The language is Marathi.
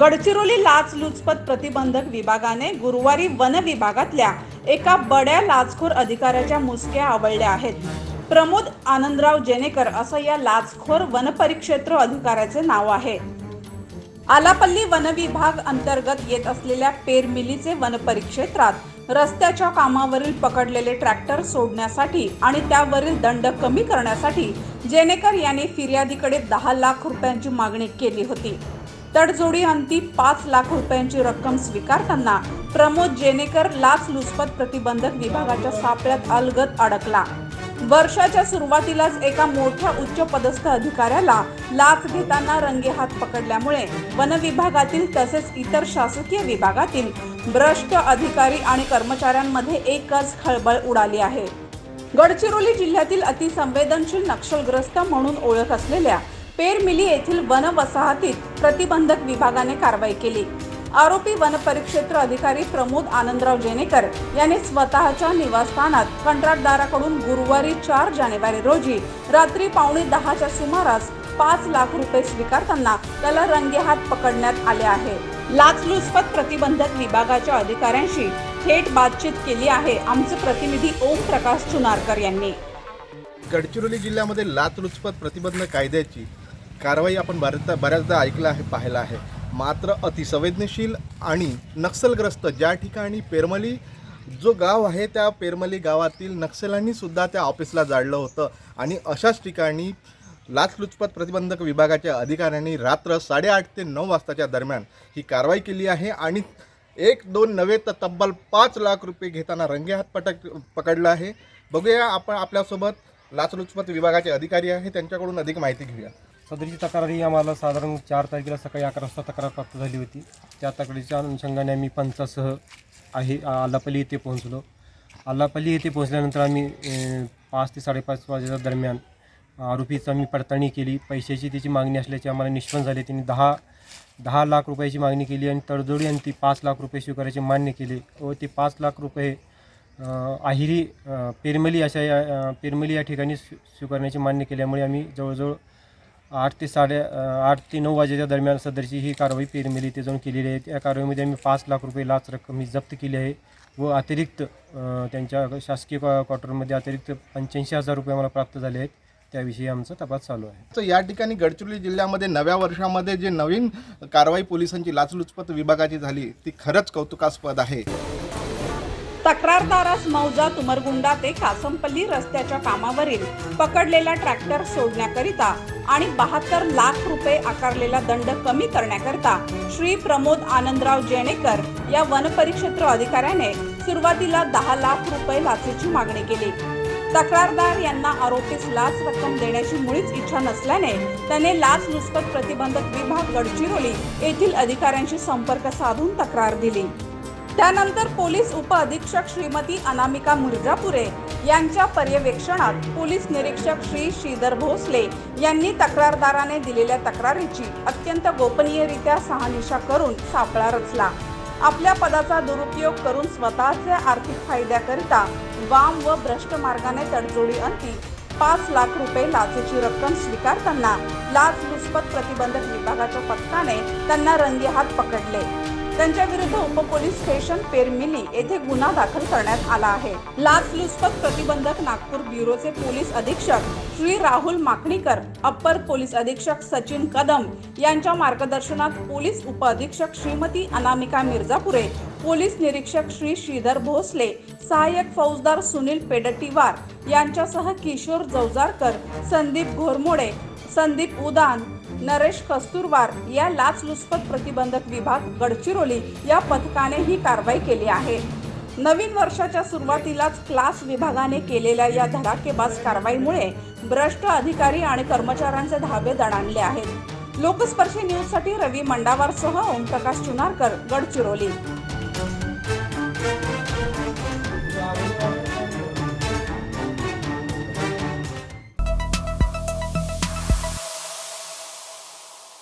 गडचिरोली लाचलुचपत प्रतिबंधक विभागाने गुरुवारी वन विभागातल्या एका बड्या लाचखोर अधिकाऱ्याच्या मुसक्या आवळल्या आहेत. प्रमोद आनंदराव जेनेकर असं या लाचखोर वनपरिक्षेत्र अधिकाऱ्याचे नाव आहे. आलापल्ली वनविभाग अंतर्गत येत असलेल्या पेरमिलीचे वनपरिक्षेत्रात रस्त्याच्या कामावरील पकडलेले ट्रॅक्टर सोडण्यासाठी आणि त्यावरील दंड कमी करण्यासाठी जेनेकर यांनी फिर्यादीकडे दहा लाख रुपयांची मागणी केली होती. तडजोडी अंती पाच लाख रुपयांची रक्कम स्वीकारताना प्रमोद जेनेकर लाच लुचपत प्रतिबंधक विभागाच्या सापळ्यात अलगत अडकला. वर्षाच्या सुरुवातीलाच एका मोठ्या उच्च पदस्थ अधिकाऱ्याला लाच घेताना रंगेहात पकडल्यामुळे वन विभागातील तसेच इतर शासकीय विभागातील भ्रष्ट अधिकारी आणि कर्मचाऱ्यांमध्ये एकच खळबळ उडाली आहे. गडचिरोली जिल्ह्यातील अतिसंवेदनशील नक्षलग्रस्त म्हणून ओळख असलेल्या पेरमिली येथील वन वसाहतीत प्रतिबंधक विभागाने कारवाई केली. आरोपी वनपरिक्षेत्र अधिकारी प्रमोद आनंदराव जेनेकर यांनी स्वतःच्या निवासस्थानात कंत्राटदाराकडून गुरुवारी चार जानेवारी रोजी रात्री पावणे दहाच्या सुमारास पाच लाख रुपये स्वीकारताना त्याला रंगेहात पकडण्यात आले आहे. लाचलुचपत प्रतिबंधक विभागाच्या अधिकाऱ्यांशी थेट बातचीत केली आहे आमचे प्रतिनिधी ओम प्रकाश चुनारकर यांनी. गडचिरोली जिल्ह्यामध्ये लाचलुचपत प्रतिबंध कायद्याची कारवाई आपण बऱ्याचदा बऱ्याचदा ऐकलं आहे पाहिलं आहे. मात्र अतिसंवेदनशील आणि नक्षलग्रस्त ज्या ठिकाणी पेरमली जो गाव आहे त्या पेरमली गावातील नक्षल्यांनीसुद्धा त्या ऑफिसला जाळलं होतं. आणि अशाच ठिकाणी लाचलुचपत प्रतिबंधक विभागाच्या अधिकाऱ्यांनी रात्र साडेआठ ते नऊ वाजताच्या दरम्यान ही कारवाई केली आहे आणि एक दोन नव्हे तर तब्बल पाच लाख रुपये घेताना रंगेहात पटक पकडलं आहे. बघूया आपण आपल्यासोबत लाचलुचपत विभागाचे अधिकारी आहे त्यांच्याकडून अधिक माहिती घेऊया. सदरीची तक्रार ही आम्हाला साधारण चार तारखेला सकाळी अकरा वाजता तक्रार प्राप्त झाली होती. त्या तक्रारीच्या अनुषंगाने आम्ही पंचासह आहे आलापल्ली येथे पोहोचलो. आलापल्ली येथे पोहोचल्यानंतर आम्ही पाच ते साडेपाच वाजेच्या दरम्यान आरोपीचं आम्ही पडताळणी केली. पैशाची त्याची मागणी असल्याची आम्हाला निष्पन्न झाले. त्यांनी दहा दहा लाख रुपयाची मागणी केली आणि तडजोडी आणि ती पाच लाख रुपये स्वीकारायचे मान्य केले व ते पाच लाख रुपये अहिरी आहिरी पेरमली अशा या पेरमली या ठिकाणी स्वीकारण्याचे मान्य केल्यामुळे आम्ही जवळजवळ आठ ते साडे आठ ते नऊ वाजेच्या दरम्यान सदरची ही कारवाई पेरमिली इथे जाऊन केलेली आहे. त्या कारवाईमध्ये आम्ही पाच लाख रुपये लाच रक्कम ही जप्त केली आहे व अतिरिक्त त्यांच्या शासकीय क्वा क्वार्टरमध्ये अतिरिक्त पंच्याऐंशी हजार रुपये आम्हाला प्राप्त झाले आहेत. त्याविषयी आमचा तपास चालू आहे. तर या ठिकाणी गडचिरोली जिल्ह्यामध्ये नव्या वर्षामध्ये जे नवीन कारवाई पोलिसांची लाचलुचपत विभागाची झाली ती खरंच कौतुकास्पद आहे. तक्रारदारास मौजा तुमरगुंडा ते कासमपल्ली रस्त्याच्या कामावरील पकडलेला ट्रॅक्टर सोडण्याकरिता आणि बहात्तर लाख रुपये आकारलेला दंड कमी करण्याकरिता श्री प्रमोद आनंदराव जेणेकर या वनपरिक्षेत्र अधिकाऱ्याने सुरुवातीला दहा लाख रुपये लाचेची मागणी केली. तक्रारदार यांना आरोपीस लाच रक्कम देण्याची मुळीच इच्छा नसल्याने त्याने लाच लुचपत प्रतिबंधक विभाग गडचिरोली येथील अधिकाऱ्यांशी संपर्क साधून तक्रार दिली. त्यानंतर पोलीस उप अधीक्षक श्रीमती अनामिका मिर्जापुरे यांच्या पर्यवेक्षणात पोलीस निरीक्षक श्री श्रीधर भोसले यांनी तक्रारदाराने दिलेल्या तक्रारीची अत्यंत गोपनीयरित्या सहानिशा करून सापळा रचला. आपल्या पदाचा दुरुपयोग करून स्वतःच्या आर्थिक फायद्याकरिता वाम व भ्रष्ट मार्गाने तडजोडी अंती पाच लाख रुपये लाचेची रक्कम स्वीकारताना लाच लुचपत प्रतिबंधक विभागाच्या पथकाने त्यांना रंगेहात पकडले. त्यांच्या विरुद्ध उपपोलीस स्टेशन पेरमिली येथे गुन्हा दाखल करण्यात आला आहे. लाच लुचपत प्रतिबंधक नागपूर ब्युरोचे पोलीस अधीक्षक श्री राहुल माकणीकर अप्पर पोलीस अधीक्षक सचिन कदम यांच्या मार्गदर्शनात पोलीस उप अधीक्षक श्रीमती अनामिका मिर्जापुरे पोलीस निरीक्षक श्री श्रीधर भोसले सहाय्यक फौजदार सुनील पेडटीवार यांच्यासह किशोर जवजारकर संदीप घोरमोडे संदीप उदान नरेश कस्तुरवार या लाचलुचपत प्रतिबंधक विभाग गडचिरोली या पथकाने ही कारवाई केली आहे. नवीन वर्षाच्या सुरुवातीलाच क्लास विभागाने केलेल्या या धडाकेबाज कारवाईमुळे भ्रष्ट अधिकारी आणि कर्मचाऱ्यांचे धाबे दणाणले आहेत. लोकस्पर्शी न्यूजसाठी रवी मंडावारसह ओमप्रकाश चुनारकर गडचिरोली.